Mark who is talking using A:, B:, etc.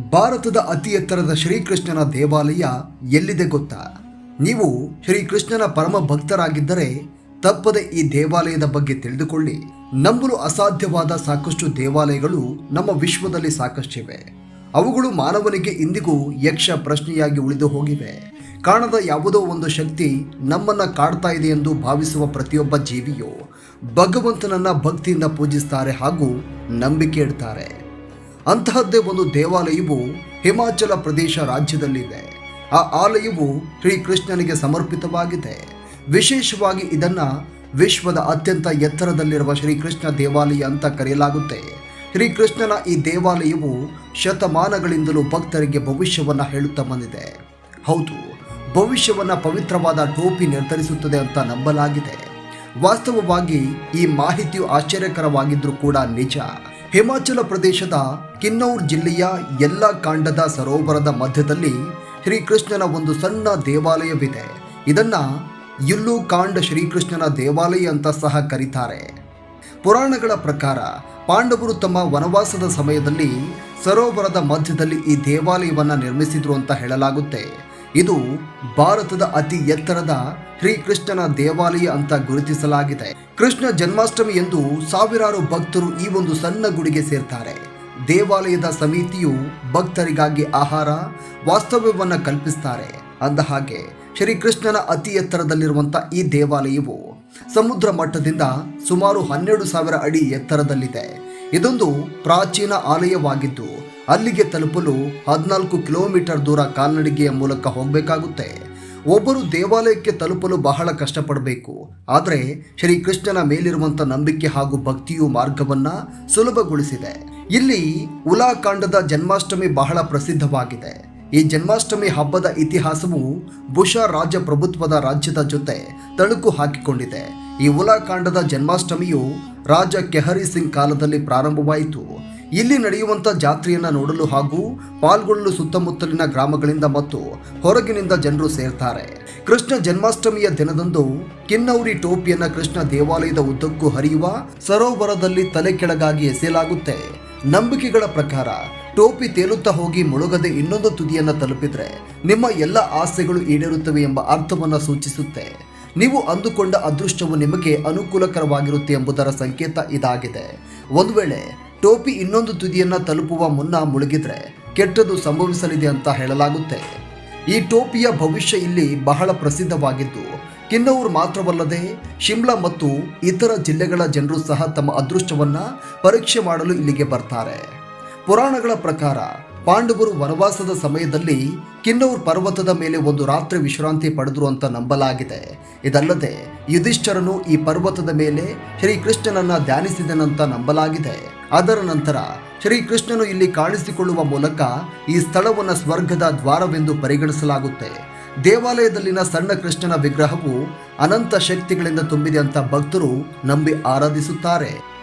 A: ಭಾರತದ ಅತಿ ಎತ್ತರದ ಶ್ರೀಕೃಷ್ಣನ ದೇವಾಲಯ ಎಲ್ಲಿದೆ ಗೊತ್ತಾ? ನೀವು ಶ್ರೀಕೃಷ್ಣನ ಪರಮ ಭಕ್ತರಾಗಿದ್ದರೆ ತಪ್ಪದೆ ಈ ದೇವಾಲಯದ ಬಗ್ಗೆ ತಿಳಿದುಕೊಳ್ಳಿ. ನಂಬಲು ಅಸಾಧ್ಯವಾದ ಸಾಕಷ್ಟು ದೇವಾಲಯಗಳು ನಮ್ಮ ವಿಶ್ವದಲ್ಲಿ ಸಾಕಷ್ಟಿವೆ. ಅವುಗಳು ಮಾನವನಿಗೆ ಇಂದಿಗೂ ಯಕ್ಷ ಪ್ರಶ್ನೆಯಾಗಿ ಉಳಿದು ಹೋಗಿವೆ. ಕಾಣದ ಯಾವುದೋ ಒಂದು ಶಕ್ತಿ ನಮ್ಮನ್ನ ಕಾಡ್ತಾ ಇದೆ ಎಂದು ಭಾವಿಸುವ ಪ್ರತಿಯೊಬ್ಬ ಜೀವಿಯು ಭಗವಂತನನ್ನ ಭಕ್ತಿಯಿಂದ ಪೂಜಿಸ್ತಾರೆ ಹಾಗೂ ನಂಬಿಕೆ ಇಡ್ತಾರೆ. ಅಂತಹದ್ದೇ ಒಂದು ದೇವಾಲಯವು ಹಿಮಾಚಲ ಪ್ರದೇಶ ರಾಜ್ಯದಲ್ಲಿದೆ. ಆ ಆಲಯವು ಶ್ರೀಕೃಷ್ಣನಿಗೆ ಸಮರ್ಪಿತವಾಗಿದೆ. ವಿಶೇಷವಾಗಿ ಇದನ್ನು ವಿಶ್ವದ ಅತ್ಯಂತ ಎತ್ತರದಲ್ಲಿರುವ ಶ್ರೀಕೃಷ್ಣ ದೇವಾಲಯ ಅಂತ ಕರೆಯಲಾಗುತ್ತೆ. ಶ್ರೀಕೃಷ್ಣನ ಈ ದೇವಾಲಯವು ಶತಮಾನಗಳಿಂದಲೂ ಭಕ್ತರಿಗೆ ಭವಿಷ್ಯವನ್ನು ಹೇಳುತ್ತಾ ಬಂದಿದೆ. ಹೌದು, ಭವಿಷ್ಯವನ್ನು ಪವಿತ್ರವಾದ ಟೋಪಿ ನಿರ್ಧರಿಸುತ್ತದೆ ಅಂತ ನಂಬಲಾಗಿದೆ. ವಾಸ್ತವವಾಗಿ ಈ ಮಾಹಿತಿಯು ಆಶ್ಚರ್ಯಕರವಾಗಿದ್ದರೂ ಕೂಡ ನಿಜ. ಹಿಮಾಚಲ ಪ್ರದೇಶದ ಕಿನ್ನೌರ್ ಜಿಲ್ಲೆಯ ಎಲ್ಲ ಕಾಂಡದ ಸರೋವರದ ಮಧ್ಯದಲ್ಲಿ ಶ್ರೀಕೃಷ್ಣನ ಒಂದು ಸಣ್ಣ ದೇವಾಲಯವಿದೆ. ಇದನ್ನ ಯುಲ್ಲು ಕಾಂಡ ಶ್ರೀಕೃಷ್ಣನ ದೇವಾಲಯ ಅಂತ ಸಹ ಕರೀತಾರೆ. ಪುರಾಣಗಳ ಪ್ರಕಾರ ಪಾಂಡವರು ತಮ್ಮ ವನವಾಸದ ಸಮಯದಲ್ಲಿ ಸರೋವರದ ಮಧ್ಯದಲ್ಲಿ ಈ ದೇವಾಲಯವನ್ನು ನಿರ್ಮಿಸಿದ್ರು ಅಂತ ಹೇಳಲಾಗುತ್ತೆ. ಇದು ಭಾರತದ ಅತಿ ಎತ್ತರದ ಶ್ರೀಕೃಷ್ಣನ ದೇವಾಲಯ ಅಂತ ಗುರುತಿಸಲಾಗಿದೆ. ಕೃಷ್ಣ ಜನ್ಮಾಷ್ಟಮಿ ಎಂದು ಸಾವಿರಾರು ಭಕ್ತರು ಈ ಒಂದು ಸಣ್ಣ ಗುಡಿಗೆ ಸೇರ್ತಾರೆ. ದೇವಾಲಯದ ಸಮಿತಿಯು ಭಕ್ತರಿಗಾಗಿ ಆಹಾರ, ವಾಸ್ತವ್ಯವನ್ನು ಕಲ್ಪಿಸ್ತಾರೆ. ಅಂದ ಹಾಗೆ ಶ್ರೀಕೃಷ್ಣನ ಅತಿ ಎತ್ತರದಲ್ಲಿರುವಂಥ ಈ ದೇವಾಲಯವು ಸಮುದ್ರ ಮಟ್ಟದಿಂದ ಸುಮಾರು ಹನ್ನೆರಡು ಸಾವಿರ ಅಡಿ ಎತ್ತರದಲ್ಲಿದೆ. ಇದೊಂದು ಪ್ರಾಚೀನ ಆಲಯವಾಗಿದ್ದು, ಅಲ್ಲಿಗೆ ತಲುಪಲು ಹದಿನಾಲ್ಕು ಕಿಲೋಮೀಟರ್ ದೂರ ಕಾಲ್ನಡಿಗೆಯ ಮೂಲಕ ಹೋಗಬೇಕಾಗುತ್ತೆ. ಒಬ್ಬರು ದೇವಾಲಯಕ್ಕೆ ತಲುಪಲು ಬಹಳ ಕಷ್ಟಪಡಬೇಕು. ಆದರೆ ಶ್ರೀಕೃಷ್ಣನ ಮೇಲಿರುವಂಥ ನಂಬಿಕೆ ಹಾಗೂ ಭಕ್ತಿಯು ಮಾರ್ಗವನ್ನ ಸುಲಭಗೊಳಿಸಿದೆ. ಇಲ್ಲಿ ಉಲಾಕಾಂಡದ ಜನ್ಮಾಷ್ಟಮಿ ಬಹಳ ಪ್ರಸಿದ್ಧವಾಗಿದೆ. ಈ ಜನ್ಮಾಷ್ಟಮಿ ಹಬ್ಬದ ಇತಿಹಾಸವು ಬುಷ ರಾಜಪ್ರಭುತ್ವದ ರಾಜ್ಯದ ಜೊತೆ ತಳುಕು ಹಾಕಿಕೊಂಡಿದೆ. ಈ ಉಲಾಕಾಂಡದ ಜನ್ಮಾಷ್ಟಮಿಯು ರಾಜ ಕೆಹರಿ ಸಿಂಗ್ ಕಾಲದಲ್ಲಿ ಪ್ರಾರಂಭವಾಯಿತು. ಇಲ್ಲಿ ನಡೆಯುವಂಥ ಜಾತ್ರೆಯನ್ನ ನೋಡಲು ಹಾಗೂ ಪಾಲ್ಗೊಳ್ಳಲು ಸುತ್ತಮುತ್ತಲಿನ ಗ್ರಾಮಗಳಿಂದ ಮತ್ತು ಹೊರಗಿನಿಂದ ಜನರು ಸೇರ್ತಾರೆ. ಕೃಷ್ಣ ಜನ್ಮಾಷ್ಟಮಿಯ ದಿನದಂದು ಕಿನ್ನೌರಿ ಟೋಪಿಯನ್ನ ಕೃಷ್ಣ ದೇವಾಲಯದ ಉದ್ದಕ್ಕೂ ಹರಿಯುವ ಸರೋವರದಲ್ಲಿ ತಲೆ ಕೆಳಗಾಗಿ ಎಸೆಯಲಾಗುತ್ತೆ. ನಂಬಿಕೆಗಳ ಪ್ರಕಾರ ಟೋಪಿ ತೇಲುತ್ತಾ ಹೋಗಿ ಮುಳುಗದೆ ಇನ್ನೊಂದು ತುದಿಯನ್ನ ತಲುಪಿದ್ರೆ ನಿಮ್ಮ ಎಲ್ಲ ಆಸೆಗಳು ಈಡೇರುತ್ತವೆ ಎಂಬ ಅರ್ಥವನ್ನ ಸೂಚಿಸುತ್ತೆ. ನೀವು ಅಂದುಕೊಂಡ ಅದೃಷ್ಟವು ನಿಮಗೆ ಅನುಕೂಲಕರವಾಗಿರುತ್ತೆ ಎಂಬುದರ ಸಂಕೇತ ಇದಾಗಿದೆ. ಒಂದು ವೇಳೆ ಟೋಪಿ ಇನ್ನೊಂದು ತುದಿಯನ್ನು ತಲುಪುವ ಮುನ್ನ ಮುಳುಗಿದ್ರೆ ಕೆಟ್ಟದು ಸಂಭವಿಸಲಿದೆ ಅಂತ ಹೇಳಲಾಗುತ್ತೆ. ಈ ಟೋಪಿಯ ಭವಿಷ್ಯ ಇಲ್ಲಿ ಬಹಳ ಪ್ರಸಿದ್ಧವಾಗಿದ್ದು, ಕಿನ್ನೂರು ಮಾತ್ರವಲ್ಲದೆ ಶಿಮ್ಲಾ ಮತ್ತು ಇತರ ಜಿಲ್ಲೆಗಳ ಜನರು ಸಹ ತಮ್ಮ ಅದೃಷ್ಟವನ್ನ ಪರೀಕ್ಷೆ ಮಾಡಲು ಇಲ್ಲಿಗೆ ಬರ್ತಾರೆ. ಪುರಾಣಗಳ ಪ್ರಕಾರ ಪಾಂಡವರು ವನವಾಸದ ಸಮಯದಲ್ಲಿ ಕಿನ್ನೌರ್ ಪರ್ವತದ ಮೇಲೆ ಒಂದು ರಾತ್ರಿ ವಿಶ್ರಾಂತಿ ಪಡೆದರು ಅಂತ ನಂಬಲಾಗಿದೆ. ಇದಲ್ಲದೆ ಯುಧಿಷ್ಠರನು ಈ ಪರ್ವತದ ಮೇಲೆ ಶ್ರೀಕೃಷ್ಣನನ್ನ ಧ್ಯಾನಿಸಿದನಂತ ನಂಬಲಾಗಿದೆ. ಅದರ ನಂತರ ಶ್ರೀಕೃಷ್ಣನು ಇಲ್ಲಿ ಕಾಣಿಸಿಕೊಳ್ಳುವ ಮೂಲಕ ಈ ಸ್ಥಳವನ್ನು ಸ್ವರ್ಗದ ದ್ವಾರವೆಂದು ಪರಿಗಣಿಸಲಾಗುತ್ತೆ. ದೇವಾಲಯದಲ್ಲಿನ ಸಣ್ಣ ಕೃಷ್ಣನ ವಿಗ್ರಹವು ಅನಂತ ಶಕ್ತಿಗಳಿಂದ ತುಂಬಿದೆ ಅಂತ ಭಕ್ತರು ನಂಬಿ ಆರಾಧಿಸುತ್ತಾರೆ.